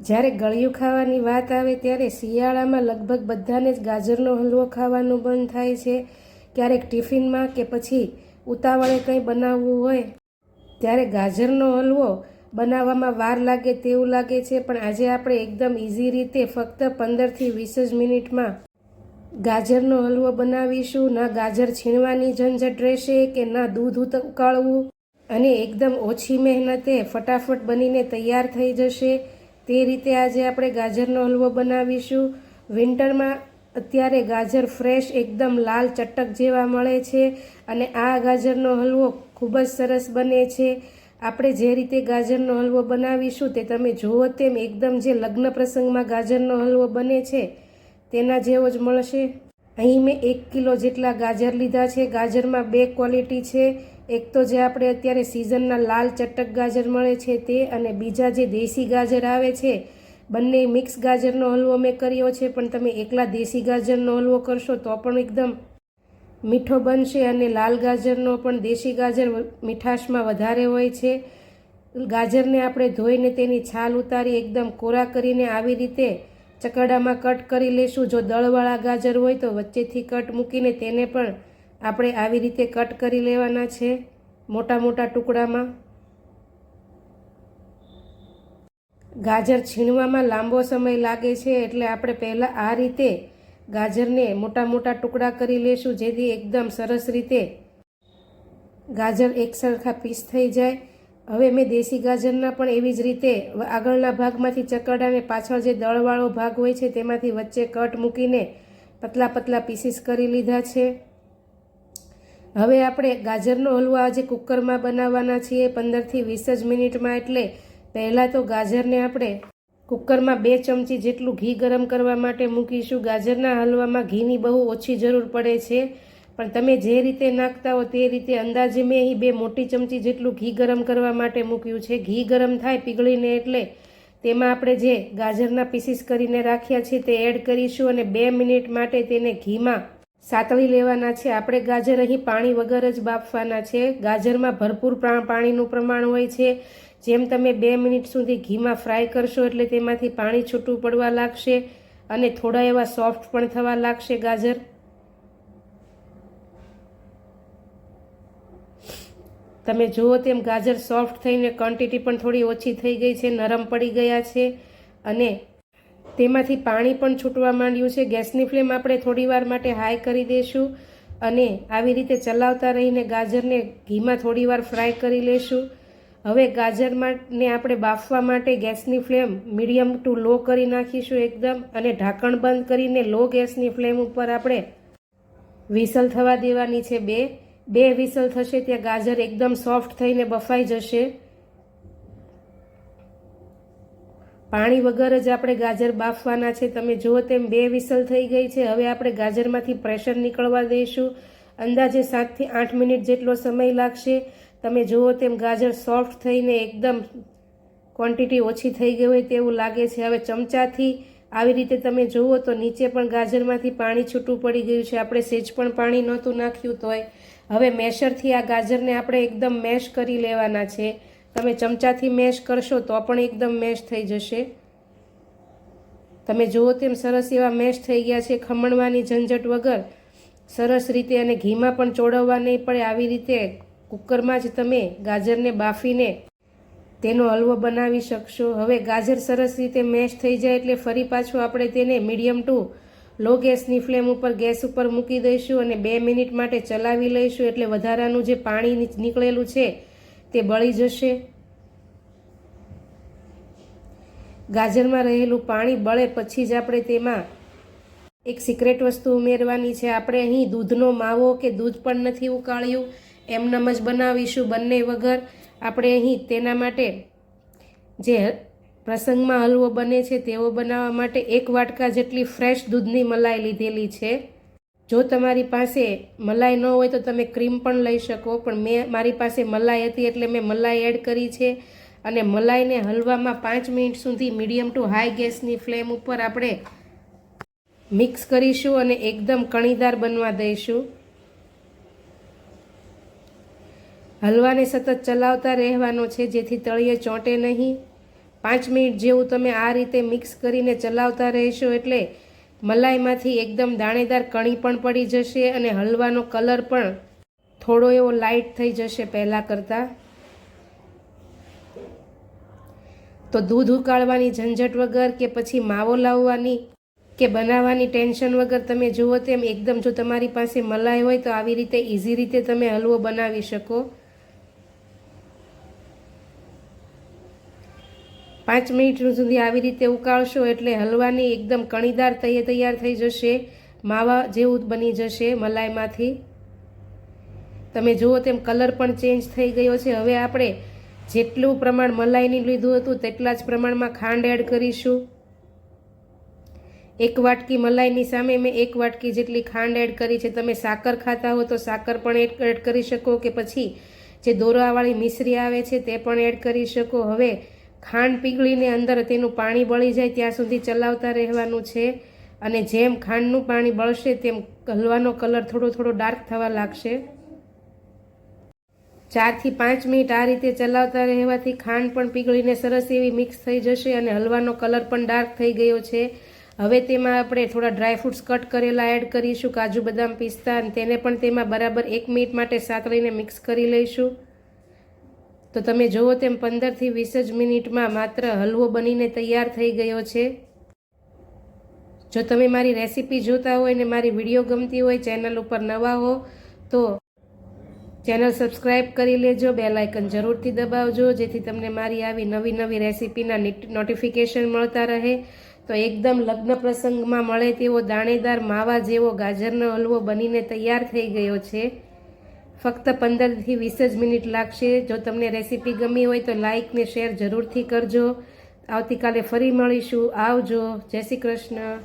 જ્યારે ગળ્યું ખાવાની વાત આવે ત્યારે શિયાળામાં લગભગ બધાને જ ગાજરનો હલવો ખાવાનું બંધ થાય છે. ક્યારેક ટિફિનમાં કે પછી ઉતાવળે કંઈ બનાવવું હોય ત્યારે ગાજરનો હલવો બનાવવામાં વાર લાગે તેવું લાગે છે. પણ આજે આપણે એકદમ ઇઝી રીતે ફક્ત પંદરથી વીસ જ મિનિટમાં ગાજરનો હલવો બનાવીશું. ના ગાજર છીણવાની ઝંઝટ રહેશે કે ના દૂધ ઉકાળવું. અને એકદમ ઓછી મહેનતે ફટાફટ બનીને તૈયાર થઈ જશે. તે રીતે આજે આપણે ગાજરનો હલવો બનાવીશું. વિન્ટરમાં અત્યારે ગાજર ફ્રેશ એકદમ લાલ ચટક જેવા મળે છે અને આ ગાજરનો હલવો ખૂબ જ સરસ બને છે. આપણે જે રીતે ગાજરનો હલવો બનાવીશું તે તમે જુઓ તેમ એકદમ જે લગ્ન પ્રસંગમાં ગાજરનો હલવો બને છે તેના જેવો જ મળશે. અહીં મેં એક કિલો જેટલા ગાજર લીધા છે. ગાજરમાં બે ક્વોલિટી છે. એક તો જે આપણે અત્યારે સિઝનના લાલ ચટક ગાજર મળે છે તે અને બીજા જે દેશી ગાજર આવે છે, બંને મિક્સ ગાજરનો હલવો મેં કર્યો છે, પણ તમે એકલા દેશી ગાજરનો હલવો કરશો તો પણ એકદમ મીઠો બનશે અને લાલ ગાજરનો પણ દેશી ગાજર મીઠાશમાં વધારે હોય છે. ગાજરને આપણે ધોઈને તેની છાલ ઉતારી એકદમ કોરા કરીને આવી રીતે ચકરડામાં કટ કરી લેશું. જો દળવાળા ગાજર હોય તો વચ્ચેથી કટ મૂકીને તેને પણ આપણે આવી રીતે કટ કરી લેવાના છે મોટા મોટા ટુકડામાં. ગાજર છીણવામાં લાંબો સમય લાગે છે એટલે આપણે પહેલાં આ રીતે ગાજરને મોટા મોટા ટુકડા કરી લેશું, જેથી એકદમ સરસ રીતે ગાજર એકસરખા પીસ થઈ જાય. હવે મેં દેશી ગાજરના પણ એવી જ રીતે આગળના ભાગમાંથી ચકરડાને પાછળ જે દળવાળો ભાગ હોય છે તેમાંથી વચ્ચે કટ મૂકીને પતલા પતલા પીસીસ કરી લીધા છે. હવે આપણે ગાજરનો હલવો આજે કુકરમાં બનાવવાના છીએ પંદરથી વીસ જ મિનિટમાં એટલે પહેલાં તો ગાજરને આપણે કુકરમાં બે ચમચી જેટલું ઘી ગરમ કરવા માટે મૂકીશું. ગાજરના હલવામાં ઘીની બહુ ઓછી જરૂર પડે છે. પણ તમે જે રીતે નાખતા હો તે રીતે અંદાજે મેં અહીં બે મોટી ચમચી જેટલું ઘી ગરમ કરવા માટે મૂક્યું છે. ઘી ગરમ થાય પીગળીને એટલે તેમાં આપણે જે ગાજરના પીસીસ કરીને રાખ્યા છે તે એડ કરીશું અને બે મિનિટ માટે તેને ઘીમાં સાતળી લેવાના છે. આપણે ગાજર અહીં પાણી વગર જ બાફવાના છે. ગાજરમાં ભરપૂર પાણીનું પ્રમાણ હોય છે. જેમ તમે બે મિનિટ સુધી ઘીમાં ફ્રાય કરશો એટલે તેમાંથી પાણી છૂટું પડવા લાગશે અને થોડા એવા સોફ્ટ પણ થવા લાગશે ગાજર. તમે જુઓ તેમ ગાજર સોફ્ટ થઈને ક્વોન્ટિટી પણ થોડી ઓછી થઈ ગઈ છે. નરમ પડી ગયા છે અને તેમાંથી પાણી પણ છૂટવા માંડ્યું છે. ગેસની ફ્લેમ આપણે થોડીવાર માટે હાઈ કરી દઈશું અને આવી રીતે ચલાવતા રહીને ગાજરને ઘીમાં થોડીવાર ફ્રાય કરી લેશું. હવે ગાજરને આપણે બાફવા માટે ગેસની ફ્લેમ મીડિયમ ટુ લો કરી નાખીશું એકદમ અને ઢાંકણ બંધ કરીને લો ગેસની ફ્લેમ ઉપર આપણે વિસલ થવા દેવાની છે બે. બે વિસલ થશે ત્યાં ગાજર એકદમ સોફ્ટ થઈને બફાઈ જશે. પાણી વગર જ આપણે ગાજર બાફવાના છે. તમે જુઓ તેમ બે વિસલ થઈ ગઈ છે. હવે આપણે ગાજરમાંથી પ્રેશર નીકળવા દઈશું. અંદાજે સાતથી આઠ મિનિટ જેટલો સમય લાગશે. તમે જુઓ તેમ ગાજર સોફ્ટ થઈને એકદમ ક્વોન્ટિટી ઓછી થઈ ગઈ હોય તેવું લાગે છે. હવે ચમચાથી આવી રીતે તમે જુઓ તો નીચે પણ ગાજરમાંથી પાણી છૂટું પડી ગયું છે. આપણે સેજ પણ પાણી નહોતું નાખ્યું તોય. હવે મેશરથી આ ગાજરને આપણે એકદમ મેશ કરી લેવાના છે. તમે ચમચાથી મેશ કરશો તો પણ એકદમ મેશ થઈ જશે. તમે જુઓ તેમ સરસ એવા મેશ થઈ ગયા છે ખમણવાની ઝંઝટ વગર. સરસ રીતે અને ઘીમાં પણ ચોળવવા નહીં પડે આવી રીતે કુકરમાં જ તમે ગાજરને બાફીને તેનો હલવો બનાવી શકશો. હવે ગાજર સરસ રીતે મેશ થઈ જાય એટલે ફરી પાછું આપણે તેને મીડિયમ ટુ લો ગેસની ફ્લેમ ઉપર ગેસ ઉપર મૂકી દઈશું અને બે મિનિટ માટે ચલાવી લઈશું એટલે વધારાનું જે પાણી નીકળેલું છે તે બળી જશે. ગાજરમાં રહેલું પાણી બળે પછી જ આપણે તેમાં એક સિક્રેટ વસ્તુ ઉમેરવાની છે. આપણે અહીં દૂધનો માવો કે દૂધ પણ નથી ઉકાળ્યું. એમનેમ જ બનાવીશું બંને વગર. આપણે અહીં તેના માટે જે પ્રસંગમાં હલવો બને છે તેવો બનાવવા માટે એક વાટકા જેટલી ફ્રેશ દૂધની મલાઈ લીધેલી છે. જો તમારી પાસે મલાઈ ન હોય તો તમે ક્રીમ પણ લઈ શકો, પણ મેં મારી પાસે મલાઈ હતી એટલે મેં મલાઈ એડ કરી છે. અને મલાઈને હલવામાં પાંચ મિનિટ સુધી મીડિયમ ટુ હાઈ ગેસની ફ્લેમ ઉપર આપણે મિક્સ કરીશું અને એકદમ કણીદાર બનવા દઈશું. હલવાને સતત ચલાવતા રહેવાનો છે, જેથી તળિયે ચોંટે નહીં. પાંચ મિનિટ જેવું તમે આ રીતે મિક્સ કરીને ચલાવતા રહેશો એટલે મલાઈમાંથી એકદમ દાણેદાર કણી પણ પડી જશે અને હલવાનો કલર પણ થોડો એવો લાઇટ થઈ જશે પહેલાં કરતાં. તો દૂધ ઉકાળવાની ઝંઝટ વગર કે પછી માવો લાવવાની કે બનાવવાની ટેન્શન વગર તમે જુઓ તેમ એકદમ જો તમારી પાસે મલાઈ હોય તો આવી રીતે ઇઝી રીતે તમે હલવો બનાવી શકો. પાંચ મિનિટ સુધી આવી રીતે ઉકાળશો એટલે હલવાની એકદમ કણીદાર તૈયાર તૈયાર થઈ જશે. માવા જેવું બની જશે મલાઈમાંથી. તમે જુઓ તેમ કલર પણ ચેન્જ થઈ ગયો છે. હવે આપણે જેટલું પ્રમાણ મલાઈની લીધું હતું તેટલા જ પ્રમાણમાં ખાંડ એડ કરીશું. એક વાટકી મલાઈની સામે મેં એક વાટકી જેટલી ખાંડ એડ કરી છે. તમે સાકર ખાતા હો તો સાકર પણ એડ કરી શકો કે પછી જે દોરાવાળી મિશ્રી આવે છે તે પણ એડ કરી શકો. હવે ખાંડ પીગળીને અંદર તેનું પાણી બળી જાય ત્યાં સુધી ચલાવતા રહેવાનું છે. અને જેમ ખાંડનું પાણી બળશે તેમ હલવાનો કલર થોડો થોડો ડાર્ક થવા લાગશે. ચારથી પાંચ મિનિટ આ રીતે ચલાવતા રહેવાથી ખાંડ પણ પીગળીને સરસ એવી મિક્સ થઈ જશે અને હલવાનો કલર પણ ડાર્ક થઈ ગયો છે. હવે તેમાં આપણે થોડા ડ્રાયફ્રૂટ્સ કટ કરેલા એડ કરીશું, કાજુ બદામ પિસ્તા અને તેને પણ તેમાં બરાબર એક મિનિટ માટે સાતળીને મિક્સ કરી લઈશું. તો તમે જુઓ તેમ પંદરથી વીસ જ મિનિટમાં માત્ર હલવો બનીને તૈયાર થઈ ગયો છે. જો તમે મારી રેસીપી જોતા હોય ને મારી વીડિયો ગમતી હોય, ચેનલ ઉપર નવા હો, તો ચેનલ સબસ્ક્રાઈબ કરી લેજો બે લાઇકન જરૂરથી દબાવજો, જેથી તમને મારી આવી નવી નવી રેસીપીના નોટિફિકેશન મળતા રહે. તો એકદમ લગ્ન પ્રસંગમાં મળે તેવો દાણેદાર માવા જેવો ગાજરનો હલવો બનીને તૈયાર થઈ ગયો છે. ફક્ત પંદરથી વીસ જ મિનિટ લાગશે. જો તમને રેસીપી ગમી હોય તો લાઇક ને શેર જરૂરથી કરજો. આવતીકાલે ફરી મળીશું. આવજો. જય શ્રી કૃષ્ણ.